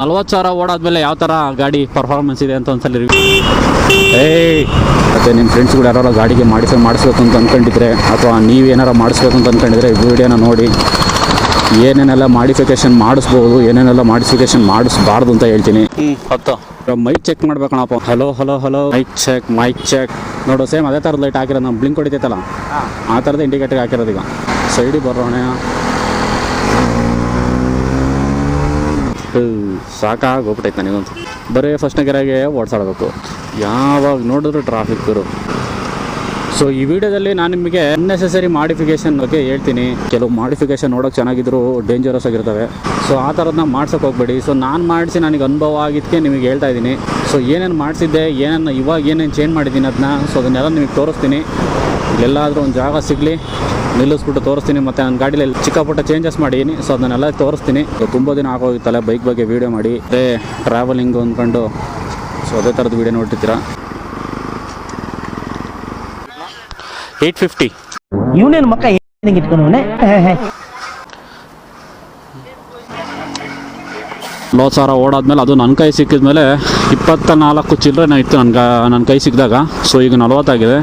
ನಲ್ವತ್ತು ಸಾವಿರ ಓಡಾದ್ಮೇಲೆ ಯಾವ ಥರ ಗಾಡಿ ಪರ್ಫಾರ್ಮೆನ್ಸ್ ಇದೆ ಅಂತ ಒಂದ್ಸಲ ರಿವ್ಯೂ ಏಯ್ ಮತ್ತು ನಿಮ್ಮ ಫ್ರೆಂಡ್ಸ್ಗಳು ಯಾರು ಗಾಡಿಗೆ ಮಾಡಿಸ ಮಾಡಿಸ್ಬೇಕು ಅಂತ ಅಂದ್ಕೊಂಡಿದ್ರೆ ಅಥವಾ ನೀವು ಏನಾರ ಮಾಡಿಸ್ಬೇಕು ಅಂತ ಅಂದ್ಕೊಂಡಿದ್ರೆ ಈ ವಿಡಿಯೋನ ನೋಡಿ. ಏನೇನೆಲ್ಲ ಮಾಡಿಫಿಕೇಶನ್ ಮಾಡಿಸ್ಬೋದು ಏನೇನೆಲ್ಲ ಮಾಡಿಫಿಕೇಶನ್ ಮಾಡಿಸ್ಬಾರ್ದು ಅಂತ ಹೇಳ್ತೀನಿ. ಹತ್ತು. Mic check ಮಾಡ್ಬೇಕಣಪ್ಪ. Hello hello hello mic check mic check ನೋಡು ಸೇಮ್ ಅದೇ ಥರದ ಲೈಟ್ ಹಾಕಿರೋದು ನಮ್ಮ ಬ್ಲಿಂಕ್ ಹೊಡಿತೈತಲ್ಲ? ಆ ಥರದ ಇಂಡಿಕೇಟರ್ ಹಾಕಿರೋದು ಈಗ. ಸೈಡಿಗೆ ಬರೋಣ ಸಾಕಾಗಿ ಹೋಗ್ಬಿಟ್ಟೈತೆ ನನಗಂತೂ. ಬರೀ ಫಸ್ಟ್ನೇ ಗೆರೆಗೆ ಓಡಿಸಾಡಬೇಕು. ಯಾವಾಗ ನೋಡಿದ್ರು ಟ್ರಾಫಿಕ್ ಸೊ ಈ ವಿಡಿಯೋದಲ್ಲಿ ನಾನು ನಿಮಗೆ ಅನ್ನೆಸೆಸರಿ ಮಾಡಿಫಿಕೇಶನ್ ಬಗ್ಗೆ ಹೇಳ್ತೀನಿ. ಕೆಲವು ಮಾಡಿಫಿಕೇಶನ್ ನೋಡೋಕೆ ಚೆನ್ನಾಗಿದ್ರು ಡೇಂಜರಸ್ ಆಗಿರ್ತವೆ. ಸೊ ಆ ಥರದನ್ನ ಮಾಡ್ಸೋಕೆ ಹೋಗ್ಬೇಡಿ. ಸೊ ನಾನು ಮಾಡಿಸಿ ನನಗೆ ಅನುಭವ ಆಗಿದ್ದಕ್ಕೆ ನಿಮಗೆ ಹೇಳ್ತಾ ಇದ್ದೀನಿ. ಸೊ ಏನೇನು ಮಾಡಿಸಿದ್ದೆ, ಏನೇನು ಇವಾಗ ಏನೇನು ಚೇಂಜ್ ಮಾಡಿದ್ದೀನಿ ಅದನ್ನ ಸೊ ಅದನ್ನೆಲ್ಲ ನಿಮಗೆ ತೋರಿಸ್ತೀನಿ. ಎಲ್ಲಾದರೂ ಒಂದು ಜಾಗ ಸಿಗಲಿ, ನಿಲ್ಲಿಸ್ಬಿಟ್ಟು ತೋರಿಸ್ತೀನಿ. ಮತ್ತು ನನ್ನ ಗಾಡಿಯಲ್ಲಿ ಚಿಕ್ಕ ಪುಟ್ಟ ಚೇಂಜಸ್ ಮಾಡೀನಿ. ಸೊ ಅದನ್ನೆಲ್ಲ ತೋರಿಸ್ತೀನಿ. ತುಂಬ ದಿನ ಆಗೋಗಿತ್ತಲ್ಲ ಬೈಕ್ ಬಗ್ಗೆ ವೀಡಿಯೋ ಮಾಡಿ. ಅದೇ ಟ್ರಾವೆಲಿಂಗು ಅಂದ್ಕೊಂಡು ಸೊ ಅದೇ ಥರದ್ದು ವೀಡಿಯೋ ನೋಡ್ತಿರ್ತೀರಾ ಏಯ್ಟ್ ಫಿಫ್ಟಿ ಇವನೇನು ಮಕ್ಕ ಹಿಂಗೆ ಇಟ್ಕೊಂಡವನೆ ನಲ್ವತ್ತು ಸಾವಿರ ಓಡಾದ್ಮೇಲೆ ಅದು ನನ್ನ ಕೈ ಸಿಕ್ಕಿದ್ಮೇಲೆ ಇಪ್ಪತ್ತ ನಾಲ್ಕು ಚಿಲ್ಲರೆ ಇತ್ತು ನನ್ನ ನನ್ನ ಕೈ ಸಿಕ್ಕಿದಾಗ. ಸೊ ಈಗ ನಲವತ್ತಾಗಿದೆ.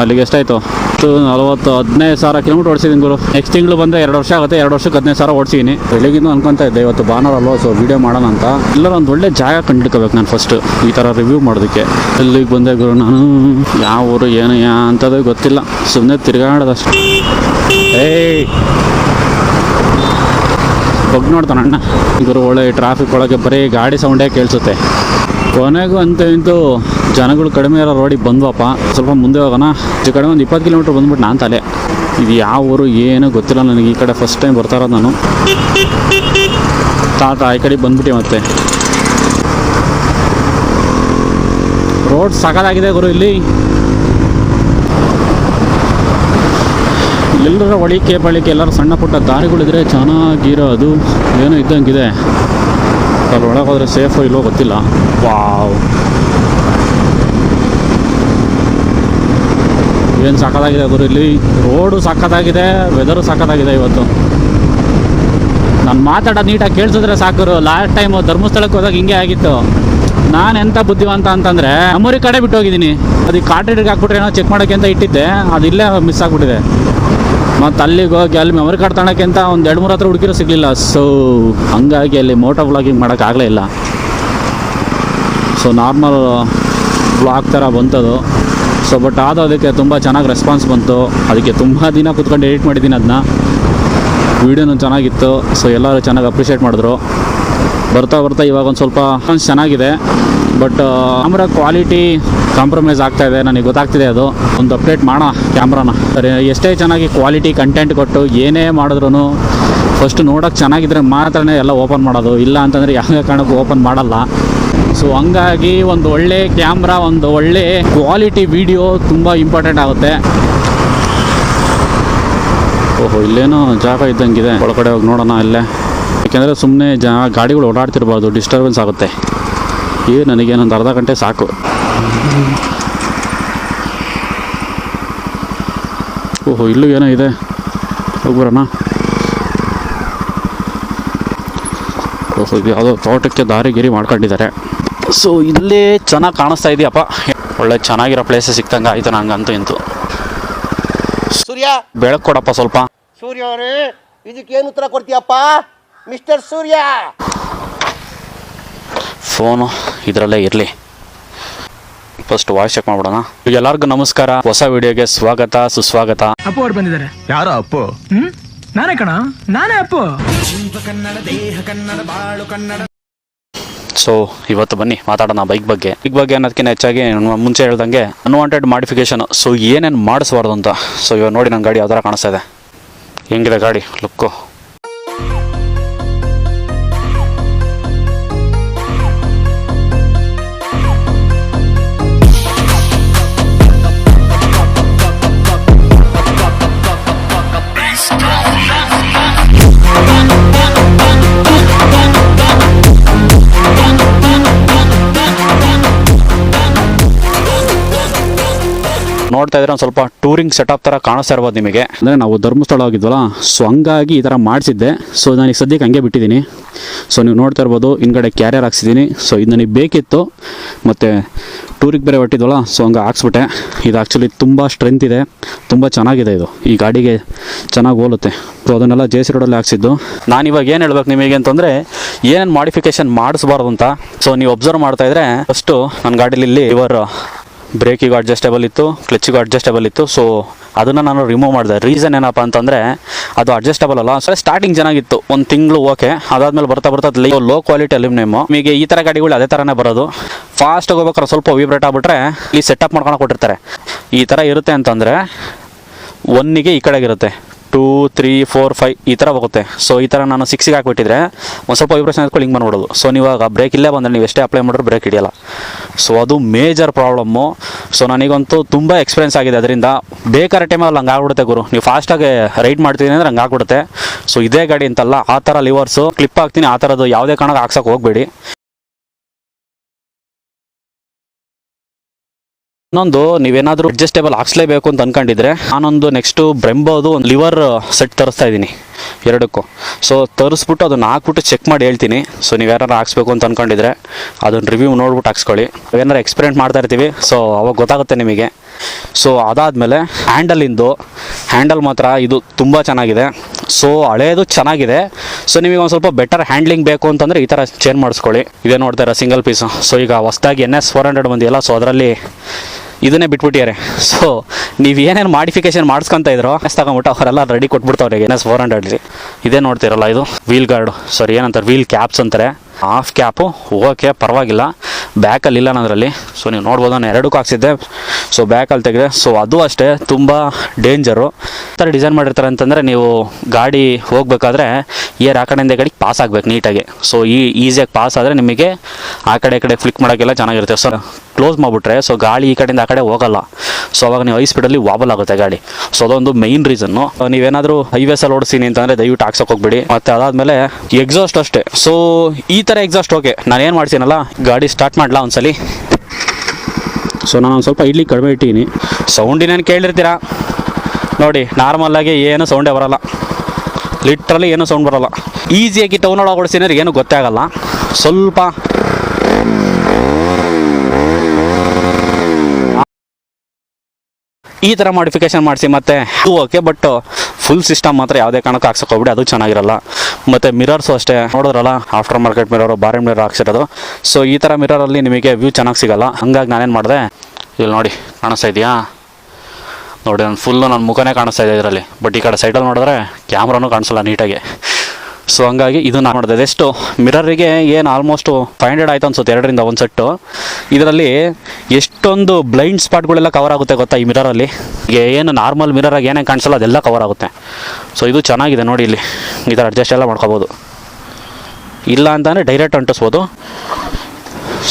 ಅಲ್ಲಿಗೆ ಎಷ್ಟಾಯಿತು? ಹತ್ತು, ನಲವತ್ತು, ಹದಿನೈದು ಸಾವಿರ ಕಿಲೋಮೀಟರ್ ಓಡಿಸಿದ್ದೀನಿ ಗುರು. ನೆಕ್ಸ್ಟ್ ತಿಂಗಳು ಬಂದರೆ ಎರಡು ವರ್ಷ ಆಗುತ್ತೆ, ಎರಡು ವರ್ಷಕ್ಕೆ ಹದಿನೈದು ಸಾವಿರ ಓಡಿಸಿದ್ದೀನಿ ಬೆಳಗ್ಗೆ ಅನ್ಕೊಂತ ಇದ್ದೆ, ಇವತ್ತು ಭಾನುವಾರ ಅಲ್ವಾ ಸೊ ವೀಡಿಯೋ ಮಾಡೋಣ ಅಂತ. ಎಲ್ಲರೂ ಒಂದು ಒಳ್ಳೆ ಜಾಗ ಕಂಡುಕೋಬೇಕು ನಾನು ಫಸ್ಟು ಈ ಥರ ರಿವ್ಯೂ ಮಾಡೋದಕ್ಕೆ. ಎಲ್ಲಿಗೆ ಬಂದೆ ಗುರು ನಾನು? ಯಾವ ಊರು, ಏನು, ಯಾ ಅಂತದೇ ಗೊತ್ತಿಲ್ಲ. ಸುಮ್ಮನೆ ತಿರ್ಗಾಡೋದಷ್ಟು. ಏಯ್! ಬಗ್ ನೋಡ್ತಾನೆ ಅಣ್ಣ ಇವರು ಒಳ್ಳೆ ಟ್ರಾಫಿಕ್ ಒಳಗೆ ಬರೀ ಗಾಡಿ ಸೌಂಡೇ ಕೇಳಿಸುತ್ತೆ. ಕೊನೆಗೂ ಅಂತ ಇಂತೂ ಜನಗಳು ಕಡಿಮೆ ಇರೋ ರೋಡಿಗೆ ಬಂದ್ವಪ್ಪ. ಸ್ವಲ್ಪ ಮುಂದೆ ಹೋಗೋಣ. ಈ ಕಡೆ ಒಂದು ಇಪ್ಪತ್ತು ಕಿಲೋಮೀಟ್ರ್ ಬಂದ್ಬಿಟ್ಟು ನಾನು ತಲೆ. ಇದು ಯಾವ ಊರು ಏನೂ ಗೊತ್ತಿಲ್ಲ ನನಗೆ. ಈ ಕಡೆ ಫಸ್ಟ್ ಟೈಮ್ ಬರ್ತಾ ನಾನು. ತಾತ ಈ ಕಡೆ ಬಂದ್ಬಿಟ್ಟು ಮತ್ತೆ. ರೋಡ್ ಸಕಲಾಗಿದೆ ಗುರು ಇಲ್ಲಿ. ಎಲ್ಲರ ಒಳಿಕೆ ಬಳಿಕೆ ಎಲ್ಲರೂ ಸಣ್ಣ ಪುಟ್ಟ ದಾರಿಗಳಿದ್ರೆ ಚೆನ್ನಾಗಿರೋದು. ಏನೋ ಇದ್ದಂಗಿದೆ. ಅಲ್ಲಿ ಒಳಗೆ ಹೋದ್ರೆ ಸೇಫೋ ಇಲ್ಲೋ ಗೊತ್ತಿಲ್ಲ. ವಾವ್. ಏನು ಸಾಕತ್ತಾಗಿದೆ ಗುರು ಇಲ್ಲಿ? ರೋಡು ಸಕ್ಕತ್ತಾಗಿದೆ ವೆದರು ಸಾಕತ್ತಾಗಿದೆ ಇವತ್ತು. ನಾನು ಮಾತಾಡೋ ನೀಟಾಗಿ ಕೇಳಿಸಿದ್ರೆ ಸಾಕರು ಲಾಸ್ಟ್ ಟೈಮು ಧರ್ಮಸ್ಥಳಕ್ಕೆ ಹೋದಾಗ ಹಿಂಗೆ ಆಗಿತ್ತು. ನಾನು ಎಂಥ ಬುದ್ಧಿವಂತ ಅಂತಂದರೆ ನಮ್ಮೂರಿಗೆ ಕಡೆ ಬಿಟ್ಟು ಹೋಗಿದ್ದೀನಿ. ಅದಕ್ಕೆ ಕಾಟ್ರೇಡ್ಗೆ ಹಾಕ್ಬಿಟ್ರೆ ಏನೋ ಚೆಕ್ ಮಾಡೋಕ್ಕೆ ಅಂತ ಇಟ್ಟಿದ್ದೆ, ಅದು ಇಲ್ಲೇ ಮಿಸ್ ಆಗಿಬಿಟ್ಟಿದೆ. ಮತ್ತು ಅಲ್ಲಿಗೆ ಹೋಗಿ ಅಲ್ಲಿ ಮೆಮೊರಿ ಕಾರ್ಡ್ ತಗೊಳಕ್ಕಿಂತ ಒಂದು ಎರಡು ಮೂರು ಹತ್ರ ಹುಡುಕಿರೋ ಸಿಗಲಿಲ್ಲ. ಸೊ ಹಂಗಾಗಿ ಅಲ್ಲಿ ಮೋಟರ್ ವ್ಲಾಗಿಂಗ್ ಮಾಡೋಕ್ಕಾಗಲೇ ಇಲ್ಲ. ಸೊ ನಾರ್ಮಲ್ ಬ್ಲಾಗ್ ಥರ ಬಂತದು. ಸೊ ಬಟ್ ಆದ ಅದಕ್ಕೆ ತುಂಬ ಚೆನ್ನಾಗಿ ರೆಸ್ಪಾನ್ಸ್ ಬಂತು. ಅದಕ್ಕೆ ತುಂಬ ದಿನ ಕೂತ್ಕೊಂಡು ಎಡಿಟ್ ಮಾಡಿದ್ದೀನಿ ಅದನ್ನ ವೀಡಿಯೋನೂ ಚೆನ್ನಾಗಿತ್ತು. ಸೊ ಎಲ್ಲರೂ ಚೆನ್ನಾಗಿ ಅಪ್ರಿಷಿಯೇಟ್ ಮಾಡಿದ್ರು. ಬರ್ತಾ ಬರ್ತಾ ಇವಾಗ ಒಂದು ಸ್ವಲ್ಪ ಚೆನ್ನಾಗಿದೆ. ಬಟ್ ಕ್ಯಾಮ್ರಾ ಕ್ವಾಲಿಟಿ ಕಾಂಪ್ರಮೈಸ್ ಆಗ್ತಾ ಇದೆ, ನನಗೆ ಗೊತ್ತಾಗ್ತಿದೆ ಅದು. ಒಂದು ಅಪ್ಡೇಟ್ ಮಾಡೋಣ ಕ್ಯಾಮ್ರಾನ. ಎಷ್ಟೇ ಚೆನ್ನಾಗಿ ಕ್ವಾಲಿಟಿ ಕಂಟೆಂಟ್ ಕೊಟ್ಟು ಏನೇ ಮಾಡಿದ್ರು ಫಸ್ಟ್ ನೋಡೋಕೆ ಚೆನ್ನಾಗಿದ್ರೆ ಮಾತ್ರನೇ ಎಲ್ಲ ಓಪನ್ ಮಾಡೋದು. ಇಲ್ಲ ಅಂತಂದರೆ ಯಾವ ಕಾರಣಕ್ಕೂ ಓಪನ್ ಮಾಡಲ್ಲ. ಸೊ ಹಂಗಾಗಿ ಒಂದು ಒಳ್ಳೆ ಕ್ಯಾಮ್ರಾ, ಒಂದು ಒಳ್ಳೆ ಕ್ವಾಲಿಟಿ ವಿಡಿಯೋ ತುಂಬ ಇಂಪಾರ್ಟೆಂಟ್ ಆಗುತ್ತೆ. ಓಹೋ, ಇಲ್ಲೇನೋ ಜಾಗ ಇದ್ದಂಗಿದೆ. ಒಳಗಡೆ ಹೋಗಿ ನೋಡೋಣ ಇಲ್ಲೇ. ಯಾಕೆಂದರೆ ಸುಮ್ಮನೆ ಜಾ, ಗಾಡಿಗಳು ಓಡಾಡ್ತಿರ್ಬಾರ್ದು ಡಿಸ್ಟರ್ಬೆನ್ಸ್ ಆಗುತ್ತೆ. ಏ ನನಗೇನೊಂದು ಅರ್ಧ ಗಂಟೆ ಸಾಕು. ಓಹೋ ಇಲ್ಲೂ ಏನೋ ಇದೆ. ಹೋಗ್ಬರೋಣ ಓಹೋ ಇದು ಯಾವುದೋ ತೋಟಕ್ಕೆ ದಾರಿ ಗಿರಿ ಮಾಡ್ಕೊಂಡಿದ್ದಾರೆ. ಸೊ ಇಲ್ಲೇ ಚೆನ್ನಾಗಿ ಕಾಣಿಸ್ತಾ ಇದೆಯಪ್ಪ. ಒಳ್ಳೆ ಚೆನ್ನಾಗಿರೋ ಪ್ಲೇಸ್ ಸಿಕ್ತಂಗೆ ಆಯ್ತು ನಂಗಂತೂ ಇಂತು. ಸೂರ್ಯ! ಬೆಳಕು ಕೊಡಪ್ಪ ಸ್ವಲ್ಪ. ಸೂರ್ಯ ಅವರೇ ಇದಕ್ಕೇನು ಉತ್ತರ ಕೊಡ್ತೀಯಪ್ಪ? ಮಿಸ್ಟರ್ ಸೂರ್ಯ! ಫೋನು ಇದರಲ್ಲೇ ಇರಲಿ. ಫಸ್ಟ್ ವಾಯ್ಸ್ ಚೆಕ್ ಮಾಡ್ಬಿಡೋಣ. ಎಲ್ಲರಿಗೂ ನಮಸ್ಕಾರ. ಹೊಸ ವಿಡಿಯೋಗೆ ಸ್ವಾಗತ ಸುಸ್ವಾಗತ. ಅಪ್ಪು ಅವ್ರು ಬಂದಿದ್ದಾರೆ. ಯಾರೋ ಅಪ್ಪು? ಹ್ಮ್? ನಾನೇ ಕಣ? ನಾನೇ ಅಪ್ಪು. ಸೊ ಇವತ್ತು ಬನ್ನಿ ಮಾತಾಡೋಣ ಬೈಕ್ ಬಗ್ಗೆ. ಬೈಕ್ ಬಗ್ಗೆ ಅನ್ನೋದಕ್ಕಿಂತ ಹೆಚ್ಚಾಗಿ ನಾನು ಮುಂಚೆ ಹೇಳ್ದಂಗೆ ಅನ್ವಾಂಟೆಡ್ ಮಾಡಿಫಿಕೇಶನ್ ಸೊ ಏನೇನು ಮಾಡಿಸ್ಬಾರ್ದು ಅಂತ. ಸೊ ಇವಾಗ ನೋಡಿ ನನ್ನ ಗಾಡಿ ಯಾವ ಥರ ಕಾಣಿಸ್ತಾ ಇದೆ. ಹೆಂಗಿದೆ ಗಾಡಿ? ಲುಕ್ಕು ನೋಡ್ತಾ ಇದ್ರೆ ಒಂದು ಸ್ವಲ್ಪ ಟೂರಿಂಗ್ ಸೆಟಪ್ ತರ ಕಾಣಿಸ್ತಾ ಇರ್ಬೋದು ನಿಮಗೆ. ಅಂದರೆ ನಾವು ಧರ್ಮಸ್ಥಳ ಹೋಗಿದ್ವಲ್ಲ ಸೊ ಹಂಗಾಗಿ ಈ ಥರ ಮಾಡಿಸಿದ್ದೆ. ಸೊ ನನಗೆ ಸದ್ಯಕ್ಕೆ ಹಂಗೆ ಬಿಟ್ಟಿದ್ದೀನಿ. ಸೊ ನೀವು ನೋಡ್ತಾ ಇರ್ಬೋದು, ಹಿಂದ್ಗಡೆ ಕ್ಯಾರಿಯರ್ ಹಾಕ್ಸಿದ್ದೀನಿ. ಸೊ ಇದು ನನಗೆ ಬೇಕಿತ್ತು. ಮತ್ತು ಟೂರಿಗೆ ಬೇರೆ ಹೊಟ್ಟಿದ್ವಲ್ಲ ಸೊ ಹಂಗೆ ಹಾಕ್ಸ್ಬಿಟ್ಟೆ. ಇದು ಆ್ಯಕ್ಚುಲಿ ತುಂಬ ಸ್ಟ್ರೆಂತ್ ಇದೆ. ತುಂಬ ಚೆನ್ನಾಗಿದೆ ಇದು. ಈ ಗಾಡಿಗೆ ಚೆನ್ನಾಗಿ ಹೋಲುತ್ತೆ. ಸೊ ಅದನ್ನೆಲ್ಲ ಜೆ ಸಿ ರೋಡಲ್ಲಿ ಹಾಕ್ಸಿದ್ದು. ನಾನು ಇವಾಗ ಏನು ಹೇಳ್ಬೇಕು ನಿಮಗೆ ಅಂತಂದರೆ, ಏನೇನು ಮಾಡಿಫಿಕೇಶನ್ ಮಾಡಿಸ್ಬಾರ್ದು ಅಂತ. ಸೊ ನೀವು ಅಬ್ಸರ್ವ್ ಮಾಡ್ತಾ ಇದ್ರೆ ಫಸ್ಟು ನನ್ನ ಗಾಡೀಲಿ ಇಲ್ಲಿ ಇವರ್ ಬ್ರೇಕಿಗೂ ಅಡ್ಜಸ್ಟೇಬಲ್ ಇತ್ತು ಕ್ಲಚ್ಗೂ ಅಡ್ಜಸ್ಟೇಬಲ್ ಇತ್ತು. ಸೊ ಅದನ್ನು ನಾನು ರಿಮೂವ್ ಮಾಡಿದೆ. ರೀಸನ್ ಏನಪ್ಪ ಅಂತಂದರೆ, ಅದು ಅಡ್ಜಸ್ಟೇಬಲ್ ಅಲ್ಲ. ಸರಿ ಸ್ಟಾರ್ಟಿಂಗ್ ಚೆನ್ನಾಗಿತ್ತು. ಒಂದು ತಿಂಗಳು ಓಕೆ ಅದಾದಮೇಲೆ ಬರ್ತಾ ಬರ್ತಾ ಲೋ ಕ್ವಾಲಿಟಿ ಅಲ್ಯೂಮಿನಿಯಮ್ ಈಗ ಈ ಥರ ಗಾಡಿಗಳು ಅದೇ ಥರನೇ ಬರೋದು. ಫಾಸ್ಟ್ ಹೋಗ್ಬೇಕಾದ್ರೆ ಸ್ವಲ್ಪ ವೈಬ್ರೇಟ್ ಆಗ್ಬಿಟ್ರೆ ಸೆಟ್ ಸೆಟಪ್ ಮಾಡ್ಕೊಂಡು ಕೊಟ್ಟಿರ್ತಾರೆ. ಈ ಥರ ಇರುತ್ತೆ ಅಂತಂದರೆ ಒನ್ನಿಗೆ ಈ ಕಡೆಗಿರುತ್ತೆ. ಟೂ, ತ್ರೀ, ಫೋರ್, ಫೈವ್ ಈ ಥರ ಹೋಗುತ್ತೆ. ಸೊ ಈ ಥರ ನಾನು ಸಿಕ್ಸಿಗೆ ಹಾಕಿಬಿಟ್ಟಿದ್ರೆ ಒಂದು ಸ್ವಲ್ಪ ವೈಬ್ರೇಷನ್ ಹಾಕೊಂಡು ಹಿಂಗೆ ಬಂದ್ಬಿಡೋದು. ಸೊ ನೀವು ಆಗ ಬ್ರೇಕ್ ಇಲ್ಲೇ ಬಂದರೆ ನೀವು ಎಷ್ಟೇ ಅಪ್ಲೈ ಮಾಡಿದ್ರು ಬ್ರೇಕ್ ಹಿಡಿಯಲ್ಲ. ಸೊ ಅದು ಮೇಜರ್ ಪ್ರಾಬ್ಲಮ್ಮು ಸೊ ನನಗಂತೂ ತುಂಬ ಎಕ್ಸ್ಪೀರಿಯನ್ಸ್ ಆಗಿದೆ. ಅದರಿಂದ ಬೇಕಾದ ಟೈಮಲ್ಲಿ ಹಂಗೆ ಆಗ್ಬಿಡುತ್ತೆ ಗುರು. ನೀವು ಫಾಸ್ಟಾಗಿ ರೈಡ್ ಮಾಡ್ತೀನಿ ಅಂದರೆ ಹಂಗೆ ಆಗ್ಬಿಡುತ್ತೆ. ಸೊ ಇದೇ ಗಾಡಿ ಅಂತಲ್ಲ, ಆ ಥರ ಲಿವರ್ಸು ಕ್ಲಿಪ್ ಹಾಕ್ತೀನಿ. ಆ ಥರದ್ದು ಯಾವುದೇ ಕಾರಣಕ್ಕೆ ಹಾಕ್ಸೋಕೆ ಹೋಗಬೇಡಿ. ಇನ್ನೊಂದು, ನೀವೇನಾದ್ರೂ ಅಡ್ಜಸ್ಟೇಬಲ್ ಹಾಕ್ಸ್ಲೇಬೇಕು ಅಂತ ಅನ್ಕೊಂಡಿದ್ರೆ, ನಾನೊಂದು ನೆಕ್ಸ್ಟ್ ಬ್ರೆಂಬೋದು ಒಂದು ಲಿವರ್ ಸೆಟ್ ತರಿಸ್ತಾ ಇದ್ದೀನಿ, ಎರಡಕ್ಕೂ. ಸೊ ತರಿಸ್ಬಿಟ್ಟು ಅದನ್ನ ಹಾಕ್ಬಿಟ್ಟು ಚೆಕ್ ಮಾಡಿ ಹೇಳ್ತೀನಿ. ಸೊ ನೀವು ಯಾರು ಹಾಕ್ಸ್ಬೇಕು ಅಂತ ಅನ್ಕೊಂಡಿದ್ರೆ, ಅದನ್ನ ರಿವ್ಯೂ ನೋಡ್ಬಿಟ್ಟು ಹಾಕ್ಸ್ಕೊಳ್ಳಿ. ಏನಾರು ಎಕ್ಸ್ಪೆರಿಮೆಂಟ್ ಮಾಡ್ತಾ ಇರ್ತೀವಿ ಸೊ ಅವಾಗ ಗೊತ್ತಾಗುತ್ತೆ ನಿಮಗೆ. ಸೊ ಅದಾದಮೇಲೆ ಹ್ಯಾಂಡಲಿಂದು ಹ್ಯಾಂಡಲ್ ಮಾತ್ರ ಇದು ತುಂಬ ಚೆನ್ನಾಗಿದೆ. ಸೊ ಹಳೇದು ಚೆನ್ನಾಗಿದೆ. ಸೊ ನಿಮಗೆ ಒಂದು ಸ್ವಲ್ಪ ಬೆಟರ್ ಹ್ಯಾಂಡ್ಲಿಂಗ್ ಬೇಕು ಅಂತಂದರೆ ಈ ಥರ ಚೇಂಜ್ ಮಾಡಿಸ್ಕೊಳ್ಳಿ. ಇದೇ ನೋಡ್ತಾ ಸಿಂಗಲ್ ಪೀಸು ಸೊ ಈಗ ಹೊಸ್ದಾಗಿ ಎನ್ ಎಸ್ ಫೋರ್ ಹಂಡ್ರೆಡ್ ಬಂದಿಲ್ಲ ಸೊ ಅದರಲ್ಲಿ ಇದನ್ನೇ ಬಿಟ್ಬಿಟ್ಟಿದ್ದಾರೆ. ಸೊ ನೀವು ಏನೇನು ಮಾಡಿಫಿಕೇಶನ್ ಮಾಡಿಸ್ಕೊಂತ ಇದ್ರೋ ಎಸ್ ತಗೊಂಬಿಟ್ಟು ಅವರೆಲ್ಲ ರೆಡಿ ಕೊಟ್ಬಿಡ್ತಾವ್ರೆ ಎನ್ ಎಸ್ ಫೋರ್ ಹಂಡ್ರೆಡ್ಲಿ ಇದೇ ನೋಡ್ತಿರಲ್ಲ ಇದು. ವೀಲ್ ಗಾರ್ಡು ಸಾರಿ ಏನಂತಾರೆ? ವೀಲ್ ಕ್ಯಾಪ್ಸ್ ಅಂತಾರೆ. ಹಾಫ್ ಕ್ಯಾಪು ಓಕೆ ಪರವಾಗಿಲ್ಲ. ಬ್ಯಾಕಲ್ಲಿ ಇಲ್ಲ ನನ್ನದ್ರಲ್ಲಿ ಸೊ ನೀವು ನೋಡ್ಬೋದು, ನಾನು ಎರಡಕ್ಕೂ ಹಾಕ್ಸಿದ್ದೆ. ಸೊ ಬ್ಯಾಕಲ್ಲಿ ತೆಗೆದೆ ಸೊ ಅದು ಅಷ್ಟೇ, ತುಂಬ ಡೇಂಜರು ಥರ ಡಿಸೈನ್ ಮಾಡಿರ್ತಾರೆ ಅಂತಂದರೆ, ನೀವು ಗಾಡಿ ಹೋಗಬೇಕಾದ್ರೆ, ಏರ್ ಆ ಕಡೆಯಿಂದ ಕಡೆಗೆ ಪಾಸ್ ಆಗಬೇಕು ನೀಟಾಗಿ. ಸೊ ಈ ಈಸಿಯಾಗಿ ಪಾಸ್ ಆದರೆ ನಿಮಗೆ ಆ ಕಡೆ ಈ ಕಡೆ ಫ್ಲಿಕ್ ಮಾಡೋಕ್ಕೆಲ್ಲ ಚೆನ್ನಾಗಿರುತ್ತೆ. ಸೊ ಕ್ಲೋಸ್ ಮಾಡಿಬಿಟ್ರೆ ಸೊ ಗಾಳಿ ಈ ಕಡೆಯಿಂದ ಆ ಕಡೆ ಹೋಗಲ್ಲ. ಸೊ ಅವಾಗ ನೀವು ಹೈ ಸ್ಪೀಡಲ್ಲಿ ವಾಬಲ್ ಆಗುತ್ತೆ ಗಾಡಿ. ಸೊ ಅದೊಂದು ಮೈನ್ ರೀಸನ್ನು ನೀವೇನಾದರೂ ಹೈವೇಸಲ್ಲಿ ಓಡಿಸ್ತೀನಿ ಅಂತಂದರೆ, ದಯವಿಟ್ಟು ಹಾಕ್ಸೋಕೆ ಹೋಗ್ಬಿಡಿ. ಮತ್ತು ಅದಾದಮೇಲೆ ಎಕ್ಸಾಸ್ಟ್ ಅಷ್ಟೇ. ಸೊ ಈ ಥರ ಎಕ್ಸಾಸ್ಟ್ ಓಕೆ ನಾನು ಏನು ಮಾಡ್ತೀನಲ್ಲ, ಗಾಡಿ ಸ್ಟಾರ್ಟ್ ಮಾಡಲಾ ಒಂದ್ಸಲಿ? ಸೊ ನಾನು ಒಂದು ಸ್ವಲ್ಪ ಇಡ್ಲಿ ಕಡಿಮೆ ಇಟ್ಟಿದ್ದೀನಿ ಸೌಂಡಿನೇನು ಕೇಳಿರ್ತೀರಾ? ನೋಡಿ ನಾರ್ಮಲ್ಲಾಗಿ ಏನು ಸೌಂಡೇ ಬರೋಲ್ಲ. ಲಿಟ್ರಲಿ ಏನೂ ಸೌಂಡ್ ಬರೋಲ್ಲ. ಈಸಿಯಾಗಿ ಟೌನ್ ಒಳಗೆ ಓಡಿಸಿದ್ರೆ ಏನು ಸ್ವಲ್ಪ ಈ ಥರ ಮಾಡಿಫಿಕೇಶನ್ ಮಾಡಿಸಿ ಮತ್ತೆ, ಓಕೆ ಬಟ್ ಫುಲ್ ಸಿಸ್ಟಮ್ ಮಾತ್ರ ಯಾವುದೇ ಕಾರಣಕ್ಕೆ ಹಾಕ್ಸಕ್ಕೆ ಹೋಗ್ಬಿಡಿ, ಅದು ಚೆನ್ನಾಗಿರಲ್ಲ. ಮತ್ತು ಮಿರರ್ಸು ಅಷ್ಟೇ. ನೋಡಿದ್ರಲ್ಲ ಆಫ್ಟರ್ ಮಾರ್ಕೆಟ್ ಮಿರರು ಬಾರಿ ಮಿರರ್ ಹಾಕ್ಸಿರೋದು. ಸೊ ಈ ಥರ ಮಿರರಲ್ಲಿ ನಿಮಗೆ ವ್ಯೂ ಚೆನ್ನಾಗಿ ಸಿಗಲ್ಲ. ಹಂಗಾಗಿ ನಾನೇನು ಮಾಡಿದೆ, ಇಲ್ಲಿ ನೋಡಿ, ಕಾಣಿಸ್ತಾ ಇದೆಯಾ? ನೋಡಿ, ನಾನು ಫುಲ್ಲು ನನ್ನ ಮುಖನೇ ಕಾಣಿಸ್ತಾ ಇದೆ ಇದರಲ್ಲಿ. ಬಟ್ ಈ ಕಡೆ ಸೈಡಲ್ಲಿ ನೋಡಿದ್ರೆ ಕ್ಯಾಮ್ರಾನು ಕಾಣಿಸಲ್ಲ ನೀಟಾಗಿ. ಸೊ ಹಂಗಾಗಿ ಇದು ನಾನು ಮಾಡಿದೆ. ಎಷ್ಟು ಮಿರರಿಗೆ ಏನು ಆಲ್ಮೋಸ್ಟ್ ಫೈವ್ ಹಂಡ್ರೆಡ್ ಆಯ್ತು ಅನ್ಸುತ್ತೆ, ಎರಡರಿಂದ ಒಂದು ಸೆಟ್ಟು ಇದರಲ್ಲಿ ಎಷ್ಟೊಂದು ಬ್ಲೈಂಡ್ ಸ್ಪಾಟ್ಗಳೆಲ್ಲ ಕವರ್ ಆಗುತ್ತೆ ಗೊತ್ತಾ ಈ ಮಿರರಲ್ಲಿ ಏನು ನಾರ್ಮಲ್ ಮಿರರಾಗಿ ಏನೇನು ಕಾಣಿಸಲ್ಲ, ಅದೆಲ್ಲ ಕವರ್ ಆಗುತ್ತೆ. ಸೊ ಇದು ಚೆನ್ನಾಗಿದೆ ನೋಡಿ ಇಲ್ಲಿ. ಈ ಥರ ಅಡ್ಜಸ್ಟ್ ಎಲ್ಲ ಮಾಡ್ಕೋಬೋದು. ಇಲ್ಲ ಅಂತಂದರೆ ಡೈರೆಕ್ಟ್ ಅಂಟಿಸ್ಬೋದು.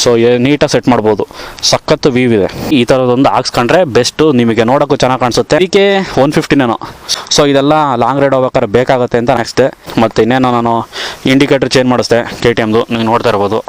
ಸೊ ನೀಟಾಗಿ ಸೆಟ್ ಮಾಡ್ಬೋದು. ಸಖತ್ತು ವ್ಯೂ ಇದೆ. ಈ ಥರದೊಂದು ಹಾಕ್ಸ್ಕೊಂಡ್ರೆ ಬೆಸ್ಟು ನಿಮಗೆ ನೋಡೋಕ್ಕೂ ಚೆನ್ನಾಗಿ ಕಾಣಿಸುತ್ತೆ. ಅದಕ್ಕೆ ಒನ್ ಫಿಫ್ಟಿನೇನೋ ಸೊ ಇದೆಲ್ಲ ಲಾಂಗ್ ರೈಡ್ ಹೋಗ್ಬೇಕಾದ್ರೆ ಬೇಕಾಗುತ್ತೆ ಅಂತ ನೆಕ್ಸ್ಟ್ ಮತ್ತು ಇನ್ನೇನೋ ನಾನು ಇಂಡಿಕೇಟರ್ ಚೇಂಜ್ ಮಾಡಿಸ್ದೆ ಕೆ ಟಿ ಎಮ್ದು ನೀವು ನೋಡ್ತಾ ಇರ್ಬೋದು.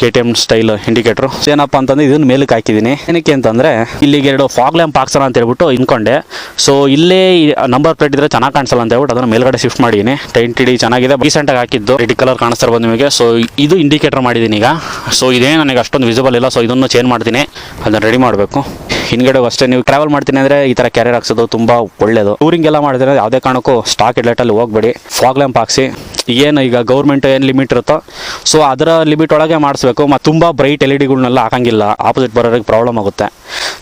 K T M style indicator ಏನಪ್ಪ ಅಂತಂದ್ರೆ ಇದನ್ನ ಮೇಲಕ್ಕೆ ಹಾಕಿದ್ದೀನಿ. ಏನಕ್ಕೆ ಅಂತಂದ್ರೆ, ಇಲ್ಲಿಗೆ ಎರಡು ಫಾಗ್ ಲ್ಯಾಂಪ್ ಹಾಕ್ಸೋಣ ಅಂತ ಹೇಳ್ಬಿಟ್ಟು ಇನ್ಕೊಂಡೆ. ಸೊ ಇಲ್ಲೇ ನಂಬರ್ ಪ್ಲೇಟ್ ಇದ್ರೆ ಚೆನ್ನಾಗಿ ಕಾಣಿಸಲ್ಲ ಅಂತ ಹೇಳ್ಬಿಟ್ಟು ಅದನ್ನ ಮೇಲ್ಗಡೆ ಶಿಫ್ಟ್ ಮಾಡಿದ್ದೀನಿ. ಟೈಂಟ್ ಇಡಿ ಚೆನ್ನಾಗಿದೆ. ರೀಸೆಂಟ್ ಆಗಿ ಹಾಕಿದ್ದು. ರೆಡ್ ಕಲರ್ ಕಾಣಿಸ್ತಾ ಬಂದ ನಿಮಗೆ. ಸೊ ಇದು ಇಂಡಿಕೇಟರ್ ಮಾಡಿದ್ದೀನಿ ಈಗ. ಸೊ ಇದೇ ನನಗೆ ಅಷ್ಟೊಂದು ವಿಸಿಬಲ್ ಇಲ್ಲ. ಸೊ ಇದನ್ನು ಚೇಂಜ್ ಮಾಡ್ತೀನಿ. ಅದನ್ನು ರೆಡಿ ಮಾಡಬೇಕು. ಹಿಂದ್ಗಡೆ ಅಷ್ಟೇ. ನೀವು ಟ್ರಾವೆಲ್ ಮಾಡ್ತೀನಿ ಅಂದರೆ ಈ ಥರ ಕ್ಯಾರಿಯರ್ ಹಾಕ್ಸೋದು ತುಂಬ ಒಳ್ಳೇದು. ಟೂರಿಂಗ್ ಎಲ್ಲ ಮಾಡಿದ್ರೆ ಯಾವುದೇ ಕಾರಣಕ್ಕೂ ಸ್ಟಾಕ್ ಇಡ್ಲೆಟಲ್ಲಿ ಹೋಗ್ಬೇಡಿ. ಫಾಗ್ ಲ್ಯಾಂಪ್ ಹಾಕ್ಸಿ. ಏನು ಈಗ ಗೌರ್ಮೆಂಟ್ ಏನು ಲಿಮಿಟ್ ಇರುತ್ತೋ ಸೊ ಅದರ ಲಿಮಿಟ್ ಒಳಗೆ ಮಾಡಿಸ್ಬೇಕು. ಮತ್ತು ತುಂಬ ಬ್ರೈಟ್ ಎಲ್ ಇ ಡಿಗಳನ್ನೆಲ್ಲ ಹಾಕಂಗಿಲ್ಲ. ಆಪೋಸಿಟ್ ಬರೋರಿಗೆ ಪ್ರಾಬ್ಲಮ್ ಆಗುತ್ತೆ.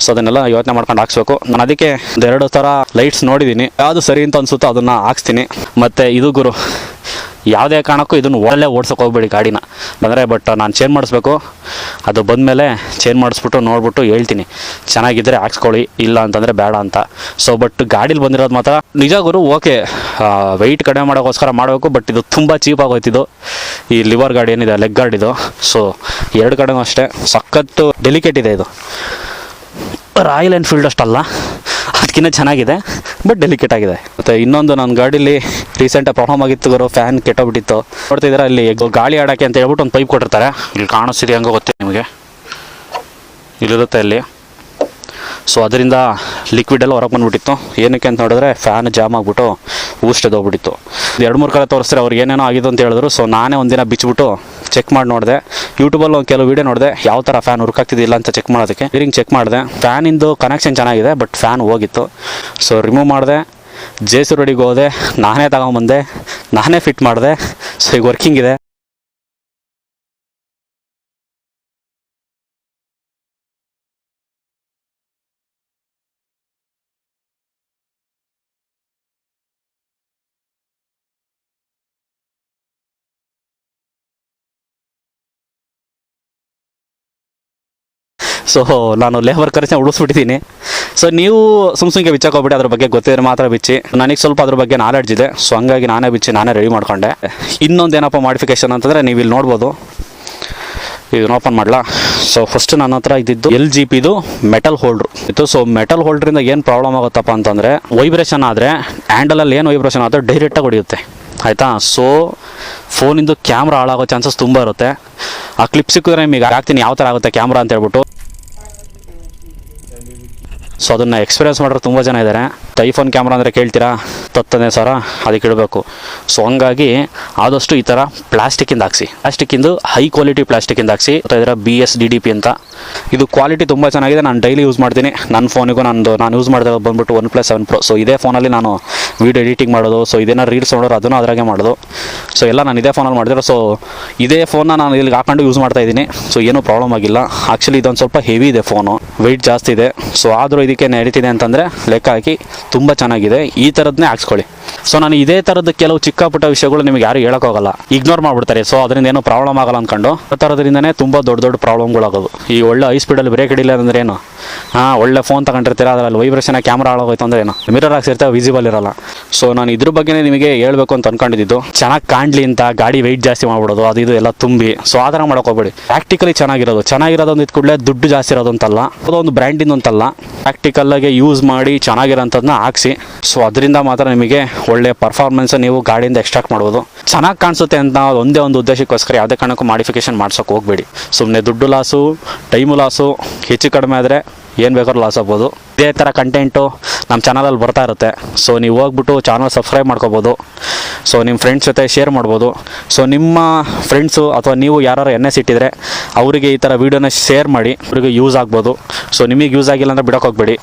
ಸೊ ಅದನ್ನೆಲ್ಲ ಯೋಚನೆ ಮಾಡ್ಕೊಂಡು ಹಾಕ್ಸ್ಬೇಕು. ನಾನು ಅದಕ್ಕೆ ಎರಡು ಥರ ಲೈಟ್ಸ್ ನೋಡಿದ್ದೀನಿ ಯಾವುದು ಸರಿ ಅಂತ ಅನ್ಸುತ್ತೋ ಅದನ್ನು ಹಾಕ್ಸ್ತೀನಿ. ಮತ್ತು ಇದು ಗುರು ಯಾವುದೇ ಕಾರಣಕ್ಕೂ ಇದನ್ನು ಒಳ್ಳೆ ಓಡ್ಸೋಕೆ ಹೋಗ್ಬೇಡಿ ಗಾಡಿನ. ಅಂದರೆ ಬಟ್ ನಾನು ಚೇಂಜ್ ಮಾಡಿಸ್ಬೇಕು. ಅದು ಬಂದಮೇಲೆ ಚೇಂಜ್ ಮಾಡಿಸ್ಬಿಟ್ಟು ನೋಡ್ಬಿಟ್ಟು ಹೇಳ್ತೀನಿ. ಚೆನ್ನಾಗಿದ್ದರೆ ಹಾಕ್ಸ್ಕೊಳ್ಳಿ, ಇಲ್ಲ ಅಂತಂದರೆ ಬೇಡ ಅಂತ. ಸೊ ಬಟ್ ಗಾಡೀಲಿ ಬಂದಿರೋದು ಮಾತ್ರ ನಿಜ ಗುರು ಓಕೆ ವೆಯ್ಟ್ ಕಡಿಮೆ ಮಾಡೋಕ್ಕೋಸ್ಕರ ಮಾಡಬೇಕು ಬಟ್ ಇದು ತುಂಬ ಚೀಪ್ ಆಗೋಯ್ತಿದ್ದು ಈ ಲಿವರ್ ಗಾಡಿ ಏನಿದೆ ಲೆಗ್ ಗಾರ್ಡ್ ಇದು. ಸೊ ಎರಡು ಕಡೆನೂ ಅಷ್ಟೇ. ಸಖತ್ತು ಡೆಲಿಕೇಟ್ ಇದೆ ಇದು. ರಾಯಲ್ ಎನ್ಫೀಲ್ಡ್ ಅಷ್ಟಲ್ಲ. ಅದಕ್ಕಿಂತ ಚೆನ್ನಾಗಿದೆ. ಬಟ್ ಡೆಲಿಕೇಟ್ ಆಗಿದೆ ಮತ್ತೆ ಇನ್ನೊಂದು ನನ್ನ ಗಾಡೀಲಿ ರೀಸೆಂಟಾಗಿ ಪ್ರಾಬ್ಲಮ್ ಆಗಿತ್ತು ಗುರು ಫ್ಯಾನ್ ಕೆಟ್ಟೋಗ್ಬಿಟ್ಟಿತ್ತು. ನೋಡ್ತಿದ್ದೀರಾ ಅಲ್ಲಿ ಗಾಳಿ ಆಡಕ್ಕೆ ಅಂತ ಹೇಳ್ಬಿಟ್ಟು ಒಂದು ಪೈಪ್ ಕೊಟ್ಟಿರ್ತಾರೆ. ಇಲ್ಲಿ ಕಾಣಿಸ್ತಿದೆ ಹಂಗೆ ಗೊತ್ತೇ ನಿಮಗೆ. ಇಲ್ಲಿರುತ್ತೆ ಇಲ್ಲಿ ಸೊ ಅದರಿಂದ ಲಿಕ್ವಿಡ್ ಎಲ್ಲ ಹೊರಗೆ ಬಂದ್ಬಿಟ್ಟಿತ್ತು. ಏನಕ್ಕೆ ಅಂತ ನೋಡಿದ್ರೆ ಫ್ಯಾನ್ ಜಾಮ್ ಆಗಿಬಿಟ್ಟು ಹೋಗ್ಬಿಟ್ಟಿತ್ತು ಎರಡು ಮೂರು ಕಡೆ ತೋರಿಸ್ತಾರೆ, ಅವ್ರಿಗೆ ಏನೇನೋ ಆಗಿದೆ ಅಂತ ಹೇಳಿದ್ರು. ಸೊ ನಾನೇ ಒಂದಿನ ಬಿಚ್ಚಿಬಿಟ್ಟು ಚೆಕ್ ಮಾಡಿ ನೋಡಿದೆ. ಯೂಟ್ಯೂಬಲ್ಲಿ ಒಂದು ಕೆಲವು ವೀಡಿಯೋ ನೋಡಿದೆ. ಯಾವ ಥರ ಫ್ಯಾನ್ ಹುರ್ಕಾಗ್ತಿದ್ದಿಲ್ಲ ಅಂತ ಚೆಕ್ ಮಾಡೋದಕ್ಕೆ. ವೀರಿಂಗ್ ಚೆಕ್ ಮಾಡಿದೆ. ಫ್ಯಾನಿಂದು ಕನೆಕ್ಷನ್ ಚೆನ್ನಾಗಿದೆ ಬಟ್ ಫ್ಯಾನ್ ಹೋಗಿತ್ತು. ಸೊ ರಿಮೂವ್ ಮಾಡಿದೆ. ಜೆ ಸಿ ರೋಡಿಗೆ ಹೋದೆ. ನಾನೇ ತಗೊಂಬಂದೆ. ನಾನೇ ಫಿಟ್ ಮಾಡಿದೆ. ಸೊ ಈಗ ವರ್ಕಿಂಗ್ ಇದೆ. ಸೊ ನಾನು ಲೇಬರ್ ಖರ್ಚು ಉಳಿಸ್ಬಿಟ್ಟಿದ್ದೀನಿ ಸೊ ನೀವು ಸುಮ್ ಸುಮ್ಗೆ ಬಿಚ್ಚಕ್ಕೆ ಅದ್ರ ಬಗ್ಗೆ ಗೊತ್ತಿದ್ರೆ ಮಾತ್ರ ಬಿಚ್ಚಿ. ನನಗೆ ಸ್ವಲ್ಪ ಅದ್ರ ಬಗ್ಗೆ ನಾಲೆಡ್ಜ್ ಇದೆ. ಸೊ ಹಂಗಾಗಿ ನಾನೇ ಬಿಚ್ಚಿ, ನಾನೇ ರೆಡಿ ಮಾಡ್ಕೊಂಡೆ. ಇನ್ನೊಂದು ಏನಪ್ಪ ಮಾಡಿಫಿಕೇಶನ್ ಅಂತಂದರೆ ನೀವು ಇಲ್ಲಿ ನೋಡ್ಬೋದು. ಇದನ್ನ ಓಪನ್ ಮಾಡಲಾ? ಸೊ ಫಸ್ಟ್ ನನ್ನ ಹತ್ರ ಇದ್ದಿದ್ದು ಎಲ್ ಜಿ ಪಿದು ಮೆಟಲ್ ಹೋಲ್ಡ್ರು ಇತ್ತು. ಸೊ ಮೆಟಲ್ ಹೋಲ್ಡ್ರಿಂದ ಏನು ಪ್ರಾಬ್ಲಮ್ ಆಗುತ್ತಪ್ಪ ಅಂತಂದರೆ ವೈಬ್ರೇಷನ್ ಆದರೆ ಹ್ಯಾಂಡಲಲ್ಲಿ ಏನು ವೈಬ್ರೇಷನ್ ಆದರೆ ಡೈರೆಕ್ಟಾಗಿ ಹೊಡೆಯುತ್ತೆ. ಆಯಿತಾ? ಸೊ ಫೋನಿಂದು ಕ್ಯಾಮ್ರಾ ಹಾಳಾಗೋ ಚಾನ್ಸಸ್ ತುಂಬ ಇರುತ್ತೆ. ಆ ಕ್ಲಿಪ್ ಸಿಕ್ಕಿದ್ರೆ ನಿಮಗೆ ಹಾಕ್ತೀನಿ, ಯಾವ ಥರ ಆಗುತ್ತೆ ಕ್ಯಾಮ್ರಾ ಅಂತ ಹೇಳ್ಬಿಟ್ಟು. ಸೊ ಅದನ್ನು ಎಕ್ಸ್ಪೀರಿಯನ್ಸ್ ಮಾಡೋರು ತುಂಬ ಜನ ಇದ್ದಾರೆ ಐಫೋನ್ ಕ್ಯಾಮ್ರಾ ಅಂದರೆ ಕೇಳ್ತೀರಾ? ತತ್ತನೇ ಸರ, ಅದಕ್ಕೆ ಇಡಬೇಕು ಸೊ ಹಂಗಾಗಿ ಆದಷ್ಟು ಈ ಥರ ಪ್ಲಾಸ್ಟಿಕ್ಕಿಂದ ಹಾಕ್ಸಿ. ಪ್ಲಾಸ್ಟಿಕ್ಕಿಂದು ಹೈ ಕ್ವಾಲಿಟಿ ಪ್ಲಾಸ್ಟಿಕ್ಕಿಂದ ಹಾಕ್ಸಿ. ಇದರ B S D D P ಅಂತ ಇದು ಕ್ವಾಲಿಟಿ ತುಂಬ ಚೆನ್ನಾಗಿದೆ. ನಾನು ಡೈಲಿ ಯೂಸ್ ಮಾಡ್ತೀನಿ. ನನ್ನ ಫೋನಿಗೂ ನಂದು, ನಾನು ಯೂಸ್ ಮಾಡಿದಾಗ ಬಂದ್ಬಿಟ್ಟು one plus seven pro so ಇದೇ ಫೋನಲ್ಲಿ ನಾನು ವೀಡಿಯೋ ಎಡಿಟಿಂಗ್ ಮಾಡೋದು ಸೊ ಇದೇನೋ ರೀಲ್ಸ್ ನೋಡೋರು ಅದನ್ನು ಅದರಾಗೆ ಮಾಡೋದು. ಸೊ ಎಲ್ಲ ನಾನು ಇದೇ ಫೋನಲ್ಲಿ ಮಾಡಿದ್ರೆ ಸೊ ಇದೇ ಫೋನ್ನ ನಾನು ಇಲ್ಲಿಗೆ ಹಾಕೊಂಡು ಯೂಸ್ ಮಾಡ್ತಾ ಇದ್ದೀನಿ. ಸೊ ಏನೂ ಪ್ರಾಬ್ಲಮ್ ಆಗಿಲ್ಲ. ಆ್ಯಕ್ಚುಲಿ ಇದೊಂದು ಸ್ವಲ್ಪ ಹೆವಿ ಇದೆ ಫೋನು ವೆಯ್ಟ್ ಜಾಸ್ತಿ ಇದೆ. ಸೊ ಆದರೂ ಇದಕ್ಕೆ ನಡೀತಿದೆ ಅಂತಂದರೆ ಲೆಕ್ಕ ಹಾಕಿ ತುಂಬ ಚೆನ್ನಾಗಿದೆ. ಈ ಥರದನ್ನೇ ಹಾಕ್ಸ್ಕೊಳ್ಳಿ. ಸೊ ನಾನು ಇದೇ ಥರದ ಕೆಲವು ಚಿಕ್ಕ ಪುಟ್ಟ ವಿಷಯಗಳು ನಿಮಗೆ ಯಾರು ಹೇಳೋಕ್ಕಾಗಲ್ಲ. ಇಗ್ನೋರ್ ಮಾಡ್ಬಿಡ್ತಾರೆ. ಸೊ ಅದರಿಂದ ಏನೂ ಪ್ರಾಬ್ಲಮ್ ಆಗಲ್ಲ ಅಂದ್ಕೊಂಡು ಆ ಥರದ್ರಿಂದನೇ ತುಂಬ ದೊಡ್ಡ ದೊಡ್ಡ ಪ್ರಾಬ್ಲಮ್ಗಳಾಗೋದು ಈ ಒಳ್ಳೆ ಹೈ ಸ್ಪೀಡಲ್ಲಿ ಬ್ರೇಕ್ ಹಿಡಿಲ್ಲ ಅಂದ್ರೆ ಏನು? ಹಾಂ, ಒಳ್ಳೆ ಫೋನ್ ತಗೊಂಡಿರ್ತೀರ? ಅದರಲ್ಲಿ ವೈಬ್ರೇಷನ್ ಕ್ಯಾಮ್ರಾ ಹಾಳಾಗೋಯ್ತು ಅಂದ್ರೆ ಏನು? ಮಿರರ್ ಹಾಕ್ಸಿರ್ತಾರೆ? ವಿಸಿಬಲ್ ಇರಲ್ಲ. ಸೊ ನಾನು ಇದ್ರ ಬಗ್ಗೆನೇ ನಿಮಗೆ ಹೇಳ್ಬೇಕು ಅಂತ ಅನ್ಕೊಂಡಿದ್ದು. ಚೆನ್ನಾಗಿ ಕಾಣಲಿ ಅಂತ ಗಾಡಿ ವೆಯ್ಟ್ ಜಾಸ್ತಿ ಮಾಡ್ಬಿಡೋದು, ಅದು ಇದು ಎಲ್ಲ ತುಂಬಿ. ಸೊ ಆ ಥರ ಹೋಗ್ಬೇಡಿ. ಪ್ರಾಕ್ಟಿಕಲಿ ಚೆನ್ನಾಗಿರೋದು. ಚೆನ್ನಾಗಿರೋದು ಒಂದು ಕೂಡಲೇ ದುಡ್ಡು ಜಾಸ್ತಿ ಇರೋದು ಅಂತಲ್ಲ. ಅದೊಂದು ಬ್ರ್ಯಾಂಡಿಂದ ಅಂತಲ್ಲ. ಪ್ರಾಕ್ಟಿಕಲ್ಲಾಗಿ ಯೂಸ್ ಮಾಡಿ ಚೆನ್ನಾಗಿರೋಂಥದ್ದನ್ನ ಹಾಕ್ಸಿ. ಸೊ ಅದರಿಂದ ಮಾತ್ರ ನಿಮಗೆ ಒಳ್ಳೆ ಪರ್ಫಾರ್ಮೆನ್ಸ್ ನೀವು ಗಾಡಿಯಿಂದ ಎಕ್ಸ್ಟ್ರಾಕ್ಟ್ ಮಾಡ್ಬೋದು. ಚೆನ್ನಾಗಿ ಕಾಣಿಸುತ್ತೆ ಅಂತ ಒಂದೇ ಒಂದು ಉದ್ದೇಶಕ್ಕೋಸ್ಕರ ಯಾವುದೇ ಕಾರಣಕ್ಕೂ ಮಾಡಿಫಿಕೇಶನ್ ಮಾಡ್ಸೋಕೆ ಹೋಗಬೇಡಿ. ಸುಮ್ಮನೆ ದುಡ್ಡು ಲಾಸು ಟೈಮು ಲಾಸು ಹೆಚ್ಚು ಕಡಿಮೆ ಆದರೆ ಏನು ಬೇಕಾದ್ರೂ ಲಾಸ್ ಆಗ್ಬೋದು. ಇದೇ ಥರ ಕಂಟೆಂಟು ನಮ್ಮ ಚಾನಲಲ್ಲಿ ಬರ್ತಾ ಇರುತ್ತೆ. ಸೊ ನೀವು ಹೋಗ್ಬಿಟ್ಟು ಚಾನಲ್ ಸಬ್ಸ್ಕ್ರೈಬ್ ಮಾಡ್ಕೋಬೋದು. ಸೊ ನಿಮ್ಮ ಫ್ರೆಂಡ್ಸ್ ಜೊತೆ ಶೇರ್ ಮಾಡ್ಬೋದು. ಸೊ ನಿಮ್ಮ ಫ್ರೆಂಡ್ಸು ಅಥವಾ ನೀವು ಯಾರು ಎನ್ ಎಸ್ ಇಟ್ಟಿದ್ರೆ ಅವರಿಗೆ ಈ ಥರ ವೀಡಿಯೋನ ಶೇರ್ ಮಾಡಿ, ಅವರಿಗೆ ಯೂಸ್ ಆಗ್ಬೋದು. ಸೊ ನಿಮಗೆ ಯೂಸ್ ಆಗಿಲ್ಲ ಅಂದರೆ ಬಿಡೋಕೆ ಹೋಗ್ಬೇಡಿ.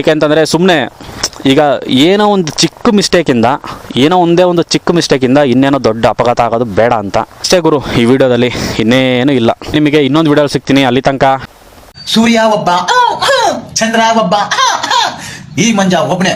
ಏಕೆಂತಂದರೆ ಸುಮ್ಮನೆ ಈಗ ಏನೋ ಒಂದು ಚಿಕ್ಕ ಮಿಸ್ಟೇಕಿಂದ ಏನೋ ಒಂದೇ ಒಂದು ಚಿಕ್ಕ ಮಿಸ್ಟೇಕಿಂದ ಇನ್ನೇನೋ ದೊಡ್ಡ ಅಪಘಾತ ಆಗೋದು ಬೇಡ ಅಂತ. ಅಷ್ಟೇ ಗುರು, ಈ ವಿಡಿಯೋದಲ್ಲಿ ಇನ್ನೇನು ಇಲ್ಲ. ನಿಮಗೆ ಇನ್ನೊಂದು ವಿಡಿಯೋ ಸಿಗ್ತೀನಿ. ಅಲ್ಲಿ ತನಕ. ಸೂರ್ಯ ಒಬ್ಬ ಚಂದ್ರ ಒಬ್ಬ ಈ ಮಂಜ ಒಬ್ಬನೇ